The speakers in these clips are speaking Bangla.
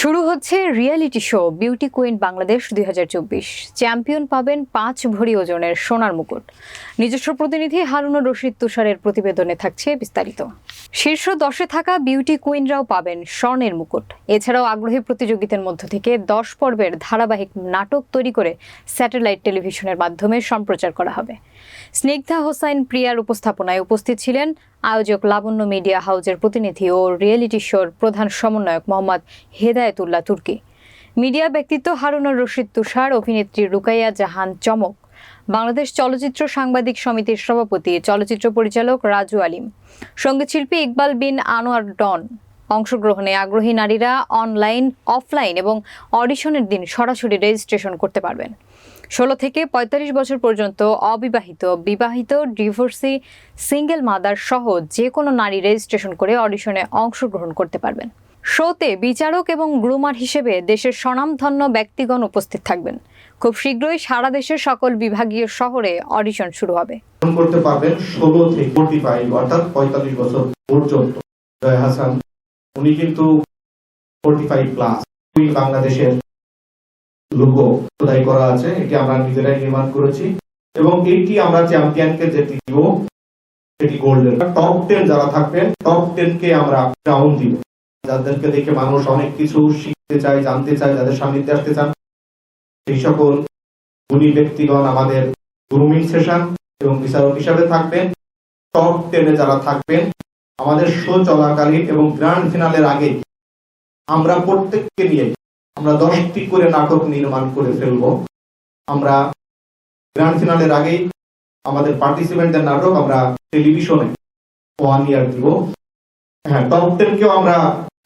শুরু হচ্ছে reality show beauty queen Bangladesh দু হাজার চব্বিশ। চ্যাম্পিয়ন পাবেন পাঁচ ভরি ওজনের সোনার মুকুট। নিজস্ব প্রতিনিধি হারুনুর রশিদ তুষারের প্রতিবেদনে থাকছে বিস্তারিত। শীর্ষ দশে থাকা বিউটি কুইনরাও পাবেন স্বর্ণের মুকুট। এছাড়াও আগ্রহী প্রতিযোগিতার মধ্য থেকে দশ পর্বের ধারাবাহিক নাটক তৈরি করে স্যাটেলাইট টেলিভিশনের মাধ্যমে সম্প্রচার করা হবে। স্নিগ্ধা হোসাইন প্রিয়ার উপস্থাপনায় উপস্থিত ছিলেন আয়োজক লাবণ্য মিডিয়া হাউজের প্রতিনিধি ও রিয়েলিটি শোর প্রধান সমন্বয়ক মোহাম্মদ হেদায়েতুল্লাহ তুর্কি। মিডিয়া ব্যক্তিত্ব হারুনুর রশিদ তুষার, অভিনেত্রী রুকাইয়া জাহান চমক। বাংলাদেশ চলচ্চিত্র সাংবাদিক সমিতির সভাপতি, চলচ্চিত্র পরিচালক রাজু আলিম। সঙ্গীতশিল্পী ইকবাল বিন আনোয়ার ডন। অংশগ্রহণে আগ্রহী নারীরা অনলাইন, অফলাইন এবং অডিশনের দিন সরাসরি রেজিস্ট্রেশন করতে পারবেন। ষোলো থেকে পঁয়তাল্লিশ বছর পর্যন্ত অবিবাহিত, বিবাহিত, ডিভোর্সি, সিঙ্গেল মাদার সহ যে কোনো নারী রেজিস্ট্রেশন করে অডিশনে অংশগ্রহণ করতে পারবেন। শোতে বিচারক এবং গ্রুমার হিসেবে দেশের স্বনামধন্য ব্যক্তিগণ উপস্থিত থাকবেন। খুব শীঘ্রই সারা দেশের সকল বিভাগীয় শহরে অডিশন শুরু হবে। করতে পারবেন ষোলো থেকে ফোর্টি ফাইভ অর্থাৎ পঁয়তাল্লিশ বছর পর্যন্ত। জয় হাসান, উনি কিন্তু ফোর্টি ফাইভ প্লাস বাংলাদেশের লোগো খোদাই করা আছে, এটি আমরা নিজেরাই নির্মাণ করেছি, এবং এইটি আমরা চ্যাম্পিয়নকে যেটি দিব, সেটি গোল্ডেন টপ টেন যারা থাকবেন টপ টেন কে আমরা রাউন্ড দিব। যাদেরকে দেখে মানুষ অনেক কিছু শিখতে চায়, জানতে চায়, যাদের সান্নিধ্যে আসতে চান, সেই সকল গুণী ব্যক্তিগণ আমাদের গ্রুমিং সেশন এবং বিচারক হিসাবে থাকবেন। টপ টেনে যারা থাকবেন, আমাদের শো চলাকালীন এবং গ্র্যান্ড ফিনালের আগে আমরা প্রত্যেককে নিয়ে আমরা দশটি করে নাটক নির্মাণ করে ফেলব। আমরা গ্র্যান্ড ফিনালের আগেই আমাদের পার্টিসিপেন্টদের নাটক আমরা টেলিভিশনে ওয়ান ইয়ার দিব। হ্যাঁ টপ টেনকেও আমরা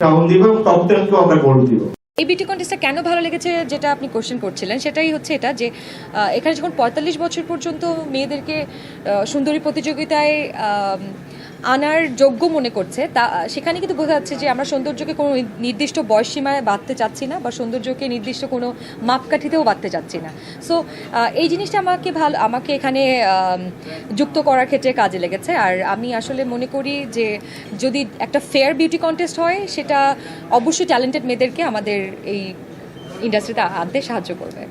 রাউন্ড দিব টপ টেনকেও আমরা গোল্ড দিব। এই বিটি কন্টেস্টটা কেন ভালো লেগেছে যেটা আপনি কোশ্চেন করছিলেন, সেটাই হচ্ছে এটা যে এখানে যখন পঁয়তাল্লিশ বছর পর্যন্ত মেয়েদেরকে সুন্দরী প্রতিযোগিতায় আনার যোগ্য মনে করছে, তা, সেখানে কিন্তু বোঝা যাচ্ছে যে আমরা সৌন্দর্যকে কোনো নির্দিষ্ট বয়স সীমায় বাঁধতে চাচ্ছি না বা সৌন্দর্যকে নির্দিষ্ট কোনো মাপকাঠিতেও বাঁধতে চাচ্ছি না। সো এই জিনিসটা আমাকে ভালো, আমাকে এখানে যুক্ত করার ক্ষেত্রে কাজে লেগেছে। আর আমি আসলে মনে করি যে যদি একটা ফেয়ার বিউটি কন্টেস্ট হয়, সেটা অবশ্যই ট্যালেন্টেড মেয়েদেরকে আমাদের এই ইন্ডাস্ট্রিতে আনতে সাহায্য করবে।